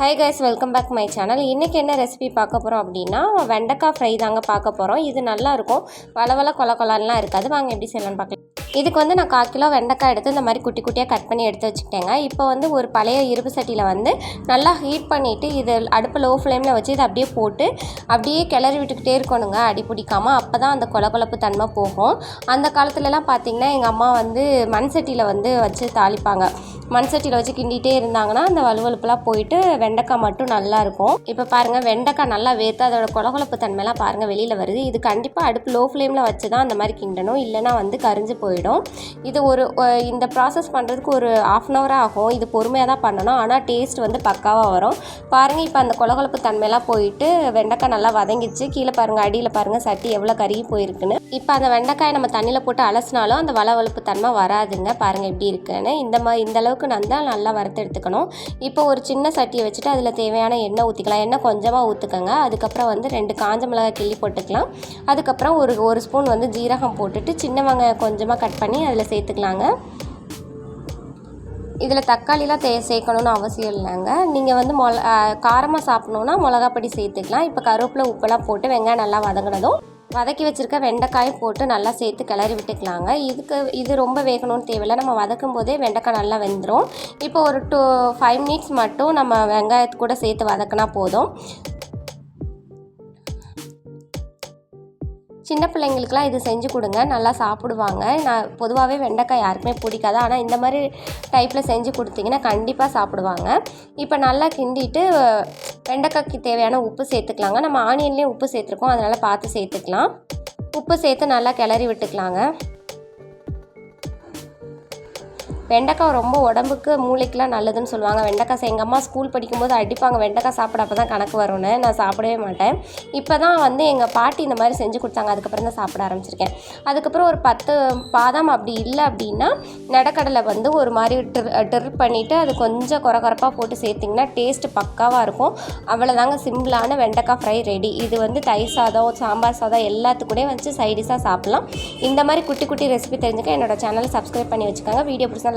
Hi guys welcome back my channel இன்றைக்கி என்ன recipe பார்க்க போகிறோம் அப்படின்னா வெண்டைக்காய் ஃப்ரை தாங்க பார்க்க போகிறோம் இது நல்லா இருக்கும். வளவள கொல கொலான்லாம் இருக்காது. வாங்க எப்படி செய்யலாம்னு பார்க்கலாம். இதுக்கு வந்து நான் கால் கிலோ வெண்டைக்காய் எடுத்து இந்த மாதிரி குட்டி குட்டியாக கட் பண்ணி எடுத்து வச்சுக்கிட்டேங்க. இப்போ வந்து ஒரு பழைய இரும்பு சட்டியில் வந்து நல்லா ஹீட் பண்ணிவிட்டு இது அடுப்பு லோ ஃப்ளேமில் வச்சு இதை அப்படியே போட்டு அப்படியே கிளறி விட்டுக்கிட்டே இருக்கணுங்க. அடி பிடிக்காமல் அப்போ தான் அந்த கொலகொலப்பு தன்மை போகும். அந்த காலத்துலலாம் பார்த்திங்கன்னா எங்கள் அம்மா வந்து மண் சட்டியில் வந்து வச்சு தாளிப்பாங்க. மண் சட்டியில் வச்சு கிண்டிகிட்டே இருந்தாங்கன்னா அந்த வலுவலுப்புலாம் போயிட்டு வெண்டைக்காய் மட்டும் நல்லா இருக்கும் இப்போ பாருங்கள் வெண்டைக்காய் நல்லா வேர்த்து அதோட கொலகொலப்பு தன்மைலாம் பாருங்கள் வெளியில் வருது. இது கண்டிப்பாக அடுப்பு லோ ஃப்ளேமில் வச்சு தான் அந்த மாதிரி கிண்டணும். இல்லைன்னா வந்து கரிஞ்சு போயிடும். இது ஒரு இந்த ப்ராசஸ் பண்ணுறதுக்கு ஒரு ஆஃப் அன் ஹவர் ஆகும். இது பொறுமையாக தான் பண்ணணும். ஆனால் டேஸ்ட் வந்து பக்காவாக வரும். பாருங்கள் இப்போ அந்த கொலகொலப்பு தன்மையெல்லாம் போயிட்டு வெண்டைக்காய் நல்லா வதங்கிச்சு. கீழே பாருங்கள் அடியில் பாருங்கள் சட்டி எவ்வளோ கருகி போயிருக்குன்னு. இப்போ அந்த வெண்டைக்காயை நம்ம தண்ணியில் போட்டு அலசினாலும் அந்த வளவளப்பு தன்மை வராதுங்க. பாருங்கள் எப்படி இருக்குன்னு. இந்த மாதிரி இந்த அளவுக்கு நல்லா நல்லா வறுத்து எடுத்துக்கணும். இப்போ ஒரு சின்ன சட்டியை வச்சு வச்சுட்டு அதில் தேவையான எண்ணெய் ஊற்றிக்கலாம் எண்ணெய் கொஞ்சமாக ஊற்றுக்கங்க அதுக்கப்புறம் வந்து ரெண்டு காஞ்ச மிளகாய் கிள்ளி போட்டுக்கலாம். அதுக்கப்புறம் ஒரு ஒரு ஸ்பூன் வந்து ஜீரகம் போட்டுட்டு சின்ன வெங்காயம் கொஞ்சமாக கட் பண்ணி அதில் சேர்த்துக்கலாங்க. இதில் தக்காளிலாம் தே சேர்க்கணும்னு அவசியம் இல்லைங்க. நீங்கள் வந்து மொள காரமாக சாப்பிட்ணுன்னா மிளகாப்பொடி சேர்த்துக்கலாம். இப்போ கருவேப்பிலை உப்பெல்லாம் போட்டு வெங்காயம் நல்லா வதங்கினதும் வதக்கி வச்சுருக்க வெண்டைக்காயும் போட்டு நல்லா சேர்த்து கிளறி விட்டுக்கலாங்க. இதுக்கு இது ரொம்ப வேகணும்னு தேவையில்லை. நம்ம வதக்கும் போதே வெண்டைக்காய் நல்லா வெந்துடும் இப்போ ஒரு டூ ஃபைவ் மினிட்ஸ் மட்டும் நம்ம வெங்காயத்து கூட சேர்த்து வதக்கினா போதும். சின்ன பிள்ளைங்களுக்குலாம் இது செஞ்சு கொடுங்க. நல்லா சாப்பிடுவாங்க. நான் பொதுவாகவே வெண்டைக்காய் யாருக்குமே பிடிக்காது. ஆனால் இந்த மாதிரி டைப்பில் செஞ்சு கொடுத்தீங்கன்னா கண்டிப்பாக சாப்பிடுவாங்க. இப்போ நல்லா கிண்டிட்டு வெண்டைக்காய்க்கு தேவையான உப்பு சேர்த்துக்கலாங்க. நம்ம ஆனியன்லேயும் உப்பு சேர்த்துருக்கோம். அதனால் பார்த்து சேர்த்துக்கலாம். உப்பு சேர்த்து நல்லா கிளறி விட்டுக்கலாங்க. வெண்டைக்காய் ரொம்ப உடம்புக்கு மூளைக்கெலாம் நல்லதுன்னு சொல்லுவாங்க. வெண்டைக்காய் எங்கள் அம்மா ஸ்கூல் படிக்கும்போது அடிப்பாங்க. வெண்டைக்காய் சாப்பிட அப்போ தான் கணக்கு வரும்னு நான் சாப்பிடவே மாட்டேன். இப்போ தான் வந்து எங்கள் பாட்டி இந்த மாதிரி செஞ்சு கொடுத்தாங்க. அதுக்கப்புறம் தான் சாப்பிட ஆரம்பிச்சிருக்கேன். அதுக்கப்புறம் ஒரு பத்து பாதாம் அப்படி இல்லை அப்படின்னா நடக்கடலை வந்து ஒரு மாதிரி டிர் டிர் பண்ணிவிட்டு அது கொஞ்சம் குறை குறைப்பாக போட்டு சேர்த்திங்கன்னா டேஸ்ட்டு பக்காவாக இருக்கும். அவ்வளோதாங்க சிம்பிளான வெண்டைக்காய் ஃப்ரை ரெடி இது வந்து தயிர் சாதம் சாம்பார் சாதம் எல்லாத்துக்கூடே வச்சு சைடிஷாக சாப்பிட்லாம். இந்த மாதிரி குட்டி குட்டி ரெசிபி தெரிஞ்சுக்க என்னோட சேனலை சப்ஸ்கிரைப் பண்ணி வச்சுக்கோங்க. வீடியோ பிடிச்சா